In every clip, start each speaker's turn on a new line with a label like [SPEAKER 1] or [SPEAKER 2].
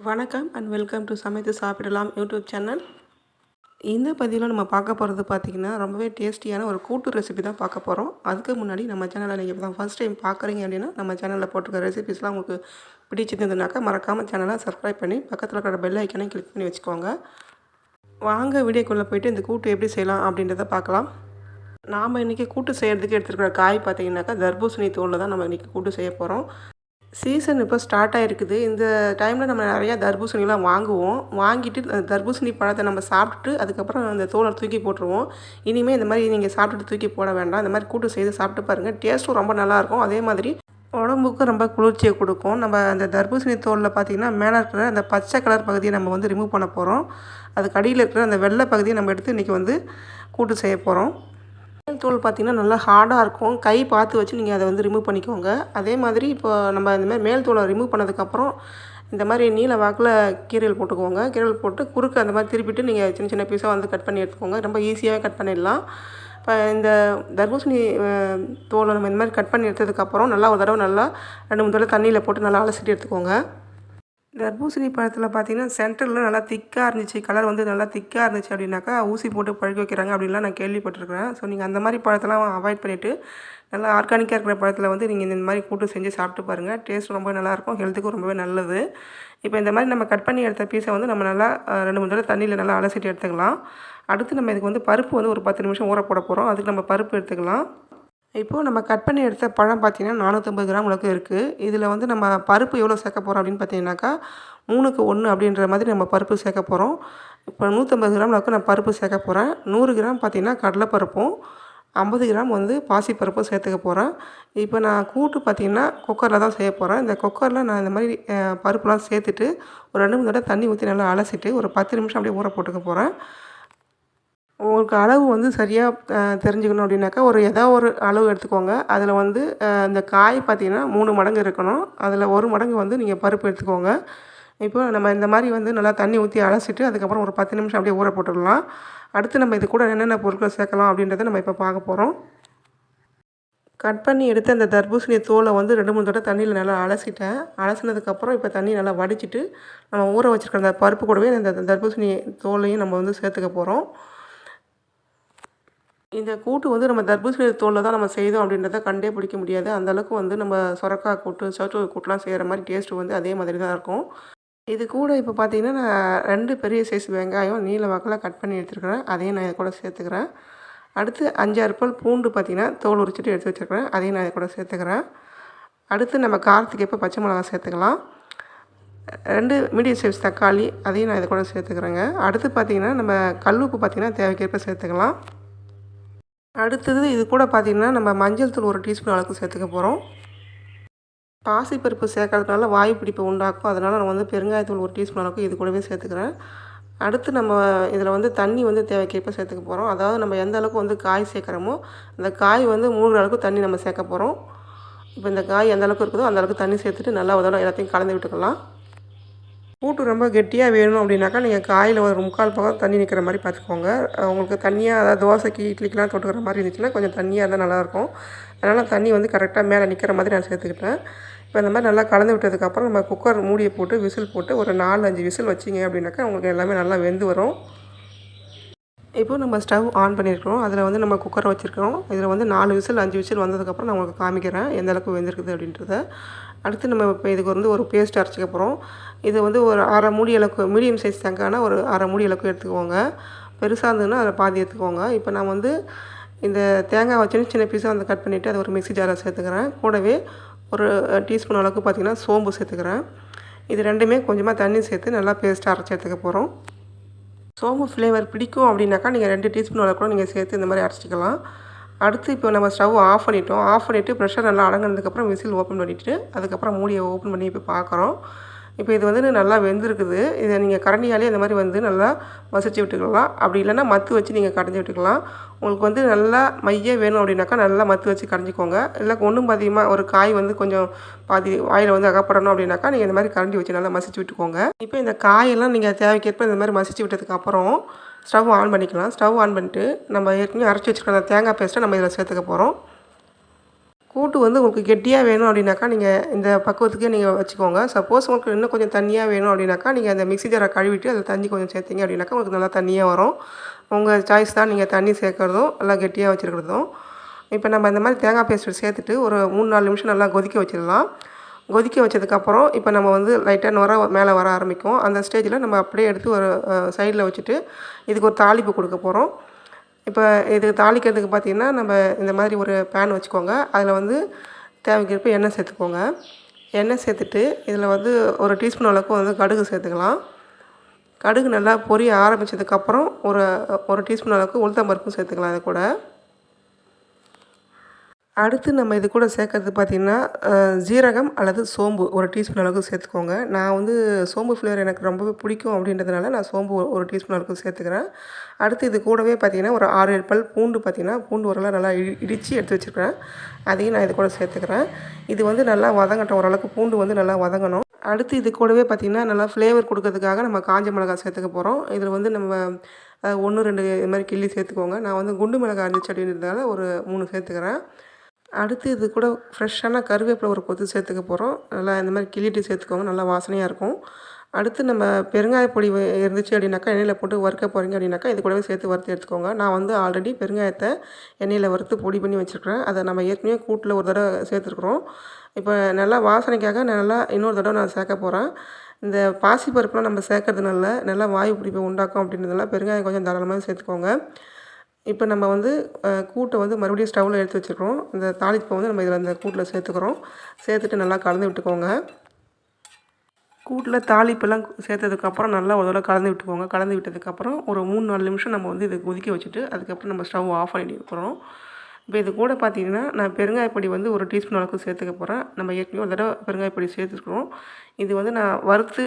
[SPEAKER 1] வணக்கம் and welcome to சமைத்து சாப்பிடலாம் யூடியூப் சேனல் இந்த பதிவில் நம்ம பார்க்க போகிறது பார்த்திங்கன்னா ரொம்பவே டேஸ்டியான ஒரு கூட்டு ரெசிபி தான் பார்க்க போகிறோம் அதுக்கு முன்னாடி நம்ம சேனலை நீங்கள் இப்போ தான் ஃபஸ்ட் டைம் பார்க்குறீங்க அப்படின்னா நம்ம சேனலில் போட்டிருக்க ரெசிபிஸ்லாம் உங்களுக்கு பிடிச்சிருந்ததுனாக்கா மறக்காமல் சேனலை சப்ஸ்கிரைப் பண்ணி பக்கத்தில் இருக்கிற பெல் ஐக்கனை கிளிக் பண்ணி வச்சுக்கோங்க. வாங்க வீடியோக்குள்ளே போயிட்டு இந்த கூட்டு எப்படி செய்யலாம் அப்படின்றத பார்க்கலாம். நாம் இன்றைக்கி கூட்டு செய்கிறதுக்கு எடுத்துருக்கிற காய் பார்த்தீங்கன்னாக்கா தர்பூசணி தோலில் தான் நம்ம இன்றைக்கி கூட்டு செய்ய போகிறோம் சீசன் இப்போ ஸ்டார்ட் ஆகிருக்குது இந்த டைமில் நம்ம நிறையா தர்பூசணிலாம் வாங்குவோம். வாங்கிட்டு அந்த தர்பூசணி பழத்தை நம்ம சாப்பிட்டுட்டு அதுக்கப்புறம் அந்த தோலை தூக்கி போட்டுருவோம். இனிமேல் இந்த மாதிரி நீங்கள் சாப்பிட்டுட்டு தூக்கி போட வேண்டாம். இந்த மாதிரி கூட்டு செய்து சாப்பிட்டு பாருங்கள் டேஸ்ட்டும் ரொம்ப நல்லாயிருக்கும் அதே மாதிரி உடம்புக்கும் ரொம்ப குளிர்ச்சியை கொடுக்கும். நம்ம அந்த தர்பூசணி தோலில் பார்த்திங்கன்னா மேலே இருக்கிற அந்த பச்சை கலர் பகுதியை நம்ம வந்து ரிமூவ் பண்ண போகிறோம் அதுக்கு அடியில் இருக்கிற அந்த வெள்ளை பகுதியை நம்ம எடுத்து இன்றைக்கி வந்து கூட்டு செய்ய போகிறோம் தோல் பார்த்திங்கன்னா நல்லா ஹார்டாக இருக்கும். கை பார்த்து வச்சு நீங்கள் அதை வந்து ரிமூவ் பண்ணிக்கோங்க. அதே மாதிரி இப்போ நம்ம இந்த மாதிரி மேல் தோலை ரிமூவ் பண்ணதுக்கப்புறம் இந்த மாதிரி நீல வாக்கில் கீரல் போட்டுக்கோங்க. கீரல் போட்டு குறுக்கு அந்த மாதிரி திருப்பிட்டு நீங்கள் சின்ன சின்ன பீஸாக வந்து கட் பண்ணி எடுத்துக்கோங்க. ரொம்ப ஈஸியாகவே கட் பண்ணிடலாம். இப்போ இந்த தர்பூசணி தோலை நம்ம இந்த மாதிரி கட் பண்ணி எடுத்ததுக்கப்புறம் நல்லா ஒரு தடவை நல்லா ரெண்டு மூணு தடவை தண்ணியில் போட்டு நல்லா அலசிட்டு எடுத்துக்கோங்க. தர்பூசணி பழத்தில் பார்த்தீங்கன்னா சென்டரில் நல்லா திக்காக இருந்துச்சு. கலர் வந்து நல்லா திக்காக இருந்துச்சு அப்படின்னாக்கா ஊசி போட்டு பழுக்க வைக்கிறாங்க அப்படின்லாம் நான் கேள்விப்பட்டிருக்கிறேன். ஸோ நீங்கள் அந்த மாதிரி பழத்தெல்லாம் அவாய்ட் பண்ணிவிட்டு நல்லா ஆர்கானிக்காக இருக்கிற பழத்தில் வந்து நீங்கள் இந்த மாதிரி கூட்டு செஞ்சு சாப்பிட்டு பாருங்கள் டேஸ்ட் ரொம்ப நல்லாயிருக்கும். ஹெல்த்துக்கும் ரொம்பவே நல்லது. இப்போ இந்த மாதிரி நம்ம கட் பண்ணி எடுத்த பீஸை வந்து நம்ம நல்லா ரெண்டு மூணு தடவை தண்ணியில் நல்லா அலசிட்டு எடுத்துக்கலாம். அடுத்து நம்ம இதுக்கு வந்து பருப்பு வந்து ஒரு பத்து நிமிஷம் ஊற போட போகிறோம் அதுக்கு நம்ம பருப்பு எடுத்துக்கலாம். இப்போது நம்ம கட் பண்ணி எடுத்த பழம் பார்த்திங்கன்னா நானூற்றம்பது கிராம் அளவுக்கு இருக்குது இதில் வந்து நம்ம பருப்பு எவ்வளோ சேர்க்க போகிறோம் அப்படின்னு பார்த்தீங்கன்னாக்கா மூணுக்கு ஒன்று அப்படின்ற மாதிரி நம்ம பருப்பு சேர்க்க போகிறோம் இப்போ நூற்றம்பது கிராம் அளவுக்கு நான் பருப்பு சேர்க்க போகிறேன் நூறு கிராம் பார்த்திங்கன்னா கடலைப்பருப்பும் ஐம்பது கிராம் வந்து பாசிப்பருப்பும் சேர்த்துக்க போகிறேன் இப்போ நான் கூட்டு பார்த்திங்கன்னா குக்கரில் தான் செய்ய போகிறேன் இந்த குக்கரில் நான் இந்த மாதிரி பருப்புலாம் சேர்த்துட்டு ஒரு ரெண்டு மூணு தடவை தண்ணி ஊற்றி நல்லா அலசிட்டு ஒரு பத்து நிமிஷம் அப்படியே ஊற போட்டுக்க போகிறேன் உங்களுக்கு அளவு வந்து சரியாக தெரிஞ்சுக்கணும் அப்படின்னாக்கா ஒரு ஏதோ ஒரு அளவு எடுத்துக்கோங்க. அதில் வந்து இந்த காய் பார்த்திங்கன்னா மூணு மடங்கு இருக்கணும். அதில் ஒரு மடங்கு வந்து நீங்கள் பருப்பு எடுத்துக்கோங்க. இப்போ நம்ம இந்த மாதிரி வந்து நல்லா தண்ணி ஊற்றி அலசிட்டு அதுக்கப்புறம் ஒரு பத்து நிமிஷம் அப்படியே ஊற போட்டுடலாம். அடுத்து நம்ம இது கூட என்னென்ன பொருட்கள் சேர்க்கலாம் அப்படின்றத நம்ம இப்போ பார்க்க போகிறோம் கட் பண்ணி எடுத்து அந்த தர்பூசணி தோலை வந்து ரெண்டு மூணு தடவை தண்ணியில் நல்லா அலசிட்டேன். அலசினதுக்கப்புறம் இப்போ தண்ணி நல்லா வடிச்சிட்டு நம்ம ஊற வச்சுருக்க அந்த பருப்பு கூடவே அந்த தர்பூசணி தோலையும் நம்ம வந்து சேர்த்துக்க போகிறோம் இந்த கூட்டு வந்து நம்ம தர்பூசணி தோலில் தான் நம்ம செய்தோம் அப்படின்றத கண்டே பிடிக்க முடியாது. அந்தளவுக்கு வந்து நம்ம சொரக்காய் கூட்டு சோற்று கூட்டுலாம் செய்கிற மாதிரி டேஸ்ட்டு வந்து அதே மாதிரி தான் இருக்கும். இது கூட இப்போ பார்த்தீங்கன்னா நான் ரெண்டு பெரிய சைஸ் வெங்காயம் நீல வாக்கில் கட் பண்ணி எடுத்துருக்கிறேன். அதையும் நான் கூட சேர்த்துக்கிறேன். அடுத்து அஞ்சாறு பல் பூண்டு பார்த்திங்கன்னா தோல் உரிச்சிட்டு எடுத்து வச்சுருக்கிறேன். அதையும் நான் கூட சேர்த்துக்கிறேன். அடுத்து நம்ம காரத்துக்கு எப்போ பச்சை மிளகா சேர்த்துக்கலாம். ரெண்டு மீடியம் சைஸ் தக்காளி அதையும் நான் இதை கூட சேர்த்துக்கிறேங்க. அடுத்து பார்த்திங்கன்னா நம்ம கல் உப்பு பார்த்திங்கன்னா தேவைக்கேற்ப சேர்த்துக்கலாம். அடுத்தது இது கூட பார்த்திங்கன்னா நம்ம மஞ்சள் தூள் ஒரு டீஸ்பூன் அளவுக்கு சேர்த்துக்க போகிறோம் பாசிப்பருப்பு சேர்க்கறதுனால வாயு பிடிப்பு உண்டாக்கும். அதனால் நான் வந்து பெருங்காயத்தூள் ஒரு டீஸ்பூன் அளவுக்கு இது கூடவே சேர்த்துக்கிறேன். அடுத்து நம்ம இதில் வந்து தண்ணி வந்து தேவைக்கேற்ப சேர்த்துக்க போகிறோம் அதாவது நம்ம எந்த அளவுக்கு வந்து காய் சேர்க்குறோமோ அந்த காய் வந்து மூணு அளவுக்கு தண்ணி நம்ம சேர்க்க போகிறோம் இப்போ இந்த காய் எந்த அளவுக்கு இருக்குதோ அந்த அளவுக்கு தண்ணி சேர்த்துட்டு நல்லா உதவும் எல்லாத்தையும் கலந்து விட்டுக்கலாம். கூட்டு ரொம்ப கெட்டியாக வேணும் அப்படின்னாக்கா நீங்கள் காயில் ஒரு முக்கால் பக்கம் தண்ணி நிற்கிற மாதிரி பார்த்துக்கோங்க உங்களுக்கு தண்ணியாக அதாவது தோசைக்கு இட்லிக்கெலாம் தொட்டுக்கிற மாதிரி இருந்துச்சுன்னா கொஞ்சம் தண்ணியாக இருந்தால் நல்லாயிருக்கும். அதனால் தண்ணி வந்து கரெக்டாக மேலே நிற்கிற மாதிரி நான் சேர்த்துக்கிட்டேன். இப்போ இந்த மாதிரி நல்லா கலந்து விட்டதுக்கப்புறம் நம்ம குக்கர் மூடியை போட்டு விசில் போட்டு ஒரு நாலு அஞ்சு விசில் வச்சிங்க அப்படின்னாக்கா உங்களுக்கு எல்லாமே நல்லா வெந்து வரும். இப்போ நம்ம ஸ்டவ் ஆன் பண்ணியிருக்கிறோம். அதில் வந்து நம்ம குக்கரை வச்சுருக்கோம் இதில் வந்து நாலு விசில் அஞ்சு விசில் வந்ததுக்கப்புறம் நான் உங்களுக்கு காமிக்கிறேன் எந்த அளவுக்கு வெந்திருக்குது அப்படின்றத. அடுத்து நம்ம இப்போ இதுக்கு வந்து ஒரு பேஸ்ட் அரைச்சிக்க போகிறோம் இது வந்து ஒரு அரை மூடி அளவுக்கு மீடியம் சைஸ் தேங்காய்னா ஒரு அரை மூடி அளவுக்கு எடுத்துக்கோங்க. பெருசாக இருந்ததுன்னா அதை பாதி எடுத்துக்கோங்க. இப்போ நான் வந்து இந்த தேங்காய் சின்ன சின்ன பீஸாக வந்து கட் பண்ணிவிட்டு அதை ஒரு மிக்ஸி ஜாரில் சேர்த்துக்கிறேன். கூடவே ஒரு டீஸ்பூன் அளவுக்கு பார்த்திங்கன்னா சோம்பு சேர்த்துக்கிறேன். இது ரெண்டுமே கொஞ்சமாக தண்ணி சேர்த்து நல்லா பேஸ்ட்டாக அரைச்சி எடுத்துக்க போகிறோம் சோம்பு ஃப்ளேவர் பிடிக்கும் அப்படின்னாக்கா நீங்கள் ரெண்டு டீஸ்பூன் அளவு கூட நீங்கள் சேர்த்து இந்த மாதிரி அரைச்சிக்கலாம். அடுத்து இப்போ நம்ம ஸ்டவ் ஆஃப் பண்ணிட்டோம். ஆஃப் பண்ணிவிட்டு ப்ரெஷர் நல்லா அடங்கினதுக்கப்புறம் விசில் ஓப்பன் பண்ணிவிட்டு அதுக்கப்புறம் மூடியை ஓப்பன் பண்ணி இப்போ பார்க்குறோம் இப்போ இது வந்து நல்லா வெந்திருக்குது. இதை நீங்கள் கரண்டியாலே இந்த மாதிரி வந்து நல்லா மசிச்சு விட்டுக்கலாம். அப்படி இல்லைன்னா மத்து வச்சு நீங்கள் கடைஞ்சி விட்டுக்கலாம். உங்களுக்கு வந்து நல்லா மைய வேணும் அப்படின்னாக்கா நல்லா மத்து வச்சு கரைஞ்சிக்கோங்க இல்லை ஒன்றும் பாதியமாக ஒரு காய் வந்து கொஞ்சம் பாதி வாயில் வந்து அகப்படணும் அப்படின்னாக்கா நீங்கள் இந்த மாதிரி கரண்டி வச்சு நல்லா மசிச்சு விட்டுக்கோங்க. இப்போ இந்த காயெல்லாம் நீங்கள் தேவைக்கேற்ப இந்த மாதிரி மசிச்சு விட்டதுக்கப்புறம் ஸ்டவ் ஆன் பண்ணிக்கலாம். ஸ்டவ் ஆன் பண்ணிட்டு நம்ம ஏற்கனவே அரைச்சி வச்சுருக்க அந்த தேங்காய் பேஸ்ட்டை நம்ம இதில் சேர்த்துக்க போகிறோம் கூட்டு வந்து உங்களுக்கு கெட்டியாக வேணும் அப்படின்னாக்கா நீங்கள் இந்த பக்குவத்துக்கே நீங்கள் வச்சுக்கோங்க. சப்போஸ் உங்களுக்கு இன்னும் கொஞ்சம் தண்ணியாக வேணும் அப்படின்னாக்கா நீங்கள் அந்த மிக்ஸி ஜாரை கழுவிட்டு அதில் தண்ணி கொஞ்சம் சேர்த்திங்க அப்படின்னாக்கா உங்களுக்கு நல்லா தண்ணியாக வரும். உங்கள் சாய்ஸ் தான் நீங்கள் தண்ணி சேர்க்குறதும் நல்லா கெட்டியாக வச்சுருக்கிறதும். இப்போ நம்ம இந்த மாதிரி தேங்காய் பேஸ்ட்டு சேர்த்துட்டு ஒரு மூணு நாலு நிமிஷம் நல்லா கொதிக்க வச்சிடலாம். கொதிக்க வச்சதுக்கப்புறம் இப்போ நம்ம வந்து லைட்டாக நுர மேலே வர ஆரம்பிக்கும். அந்த ஸ்டேஜில் நம்ம அப்படியே எடுத்து ஒரு சைடில் வச்சுட்டு இதுக்கு ஒரு தாளிப்பு கொடுக்க போகிறோம் இப்போ இது தாளிக்கிறதுக்கு பார்த்திங்கன்னா நம்ம இந்த மாதிரி ஒரு பேன் வச்சுக்கோங்க. அதில் வந்து தேவைக்கிறப்ப எண்ணெய் சேர்த்துக்கோங்க. எண்ணெய் சேர்த்துட்டு இதில் வந்து ஒரு டீஸ்பூன் அளவுக்கு வந்து கடுகு சேர்த்துக்கலாம். கடுகு நல்லா பொரிய ஆரம்பித்ததுக்கப்புறம் ஒரு ஒரு டீஸ்பூன் அளவுக்கு உளுத்தம் பருப்பும் சேர்த்துக்கலாம் அது கூட. அடுத்து நம்ம இது கூட சேர்க்கறது பார்த்திங்கன்னா ஜீரகம் அல்லது சோம்பு ஒரு டீஸ்பூன் அளவுக்கு சேர்த்துக்கோங்க. நான் வந்து சோம்பு ஃப்ளேவர் எனக்கு ரொம்பவே பிடிக்கும் அப்படின்றதுனால நான் சோம்பு ஒரு டீஸ்பூன் அளவுக்கு சேர்த்துக்கிறேன். அடுத்து இது கூடவே பார்த்திங்கன்னா ஒரு ஆறு ஏழு பல் பூண்டு பார்த்திங்கன்னா பூண்டு ஓரளவு நல்லா இடி இடித்து எடுத்து வச்சுருக்கிறேன். அதையும் நான் இது கூட சேர்த்துக்கிறேன். இது வந்து நல்லா வதங்கட்டும் ஓரளவுக்கு பூண்டு வந்து நல்லா வதங்கணும். அடுத்து இது கூடவே பார்த்திங்கன்னா நல்லா ஃப்ளேவர் கொடுக்கறதுக்காக நம்ம காஞ்ச மிளகாய் சேர்த்துக்க போகிறோம் இதில் வந்து நம்ம ஒன்று ரெண்டு இது மாதிரி கிள்ளி சேர்த்துக்கோங்க. நான் வந்து குண்டு மிளகாய் அரிஞ்சு அப்படின்றதுனால ஒரு மூணு சேர்த்துக்கிறேன். அடுத்து இது கூட ஃப்ரெஷ்ஷான கருவேப்பிலை ஒரு கொத்து சேர்த்துக்க போகிறோம் நல்லா இந்த மாதிரி கிள்ளிட்டு சேர்த்துக்கோங்க. நல்லா வாசனையாக இருக்கும். அடுத்து நம்ம பெருங்காய பொடி இருந்துச்சு அப்படின்னாக்கா எண்ணெயில் போட்டு வறுக்க போகிறீங்க அப்படின்னாக்கா இது கூடவே சேர்த்து வறுத்து எடுத்துக்கோங்க. நான் வந்து ஆல்ரெடி பெருங்காயத்தை எண்ணெயில் வறுத்து பொடி பண்ணி வச்சுருக்கிறேன். அதை நம்ம ஏற்கனவே கூட்டில் ஒரு தடவை சேர்த்துருக்குறோம். இப்போ நல்லா வாசனைக்காக நல்லா இன்னொரு தடவை நான் சேர்க்க போகிறேன் இந்த பாசிப்பருப்புலாம் நம்ம சேர்க்கறதுனால நல்லா வாயு பிடிப்பை உண்டாக்கும் அப்படின்றதுனால பெருங்காயம் கொஞ்சம் தாராளமாக சேர்த்துக்கோங்க. இப்போ நம்ம வந்து கூட்டை வந்து மறுபடியும் ஸ்டவ்வில் எடுத்து வச்சுருக்கோம் இந்த தாளிப்பை வந்து நம்ம இதில் அந்த கூட்டில் சேர்த்துக்கிறோம். சேர்த்துட்டு நல்லா கலந்து விட்டுக்கோங்க. கூட்டில் தாளிப்பெல்லாம் சேர்த்ததுக்கப்புறம் நல்லா ஒரு தடவை கலந்து விட்டுக்கோங்க. கலந்து விட்டதுக்கப்புறம் ஒரு மூணு நாலு நிமிஷம் நம்ம வந்து இதை கொதிக்க வச்சுட்டு அதுக்கப்புறம் நம்ம ஸ்டவ் ஆஃப் பண்ணி போகிறோம் இப்போ இது கூட பார்த்தீங்கன்னா நான் பெருங்காயப்பொடி வந்து ஒரு டீஸ்பூன் அளவுக்கு சேர்த்துக்க போகிறேன். நம்ம ஏற்கனவே ஒரு தடவை பெருங்காயப்பொடி சேர்த்துருக்குறோம். இது வந்து நான் வறுத்து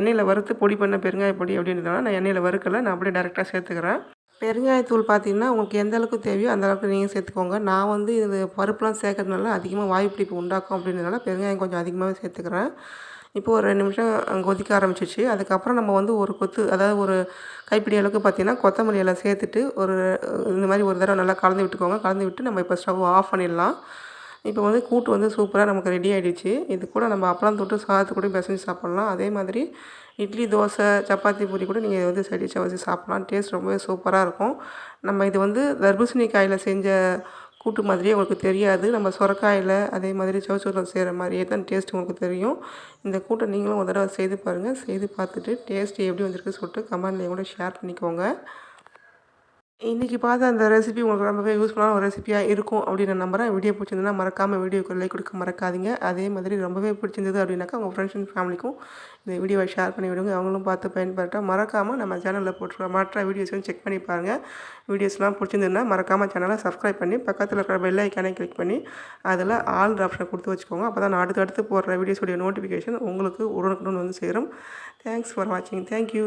[SPEAKER 1] எண்ணெயில் வறுத்து பொடி பண்ண பெருங்காயப்பொடி அப்படின்றதுனால நான் எண்ணெயில் வறுக்கலை. நான் அப்படியே டேரெக்டாக சேர்த்துக்கிறேன். பெருங்காயத்தூள் பார்த்திங்கன்னா உங்களுக்கு எந்த அளவுக்கு தேவையோ அந்த அளவுக்கு நீங்கள் சேர்த்துக்கோங்க. நான் வந்து இது பருப்புலாம் சேர்க்கறதுனால அதிகமாக வாய்ப்பிடிப்பு பிடிப்பு உண்டாக்கும் அப்படின்றதுனால பெருங்காயம் கொஞ்சம் அதிகமாகவே சேர்த்துக்கிறேன். இப்போது ஒரு ரெண்டு நிமிஷம் கொதிக்க ஆரம்பிச்சிச்சு அதுக்கப்புறம் நம்ம வந்து ஒரு கொத்து அதாவது ஒரு கைப்பிடி அளவுக்கு பார்த்திங்கன்னா கொத்தமல்லி எல்லாம் சேர்த்துட்டு ஒரு இந்த மாதிரி ஒரு தடவை நல்லா கலந்து விட்டுக்கோங்க. கலந்து விட்டு நம்ம இப்போ ஸ்டவ் ஆஃப் பண்ணிடலாம். இப்போ வந்து கூட்டு வந்து சூப்பராக நமக்கு ரெடி ஆகிடுச்சு இது கூட நம்ம அப்பளம் தொட்டு சாதத்து கூட பிசைஞ்சு சாப்பிட்லாம். அதே மாதிரி இட்லி தோசை சப்பாத்தி பூரி கூட நீங்கள் வந்து சைடிஷாக வச்சு சாப்பிட்லாம். டேஸ்ட் ரொம்பவே சூப்பராக இருக்கும். நம்ம இது வந்து தர்பூசணி காயில் செஞ்ச கூட்டு மாதிரியே உங்களுக்கு தெரியாது. நம்ம சுரக்காயில் அதே மாதிரி சவுச்சூரில் செய்கிற மாதிரியே தான் டேஸ்ட் உங்களுக்கு தெரியும். இந்த கூட்டை நீங்களும் ஒரு தடவை செய்து பாருங்கள் செய்து பார்த்துட்டு டேஸ்ட் எப்படி வந்திருக்கு சொல்லிட்டு கமெண்ட்லேயும் கூட ஷேர் பண்ணிக்கோங்க. இன்றைக்கி பார்த்த அந்த ரெசிபி உங்களுக்கு ரொம்பவே யூஸ்ஃபுல்லான ஒரு ரெசிபியாக இருக்கும் அப்படின்னு நம்புகிறேன் வீடியோ பிடிச்சிருந்தா மறக்காமல் வீடியோக்கு லைக் கொடுக்க மறக்காதீங்க. அதே மாதிரி ரொம்பவே பிடிச்சிருந்தது அப்படின்னாக்கா உங்கள் ஃப்ரெண்ட்ஸ் அண்ட் ஃபேமிலிக்கும் இந்த வீடியோவை ஷேர் பண்ணி விடுங்க. அவங்களும் பார்த்து பயன்படுத்தா மறக்காமல் நம்ம சேனலில் போட்டுருக்க மற்ற வீடியோஸையும் செக் பண்ணி பாருங்கள் வீடியோஸ்லாம் பிடிச்சிருந்ததுன்னா மறக்காமல் சேனலை சப்ஸ்கிரைப் பண்ணி பக்கத்தில் இருக்கிற பெல் ஐக்கானே கிளிக் பண்ணி அதில் ஆல் ஆப்ஷனை கொடுத்து வச்சுக்கோங்க. அப்போ தான் நான் அடுத்து அடுத்து போடுற வீடியோஸுடைய நோட்டிஃபிகேஷன் உங்களுக்கு உடனுக்குடன் வந்து சேரும். தேங்க்ஸ் ஃபார் வாட்சிங் தேங்க்யூ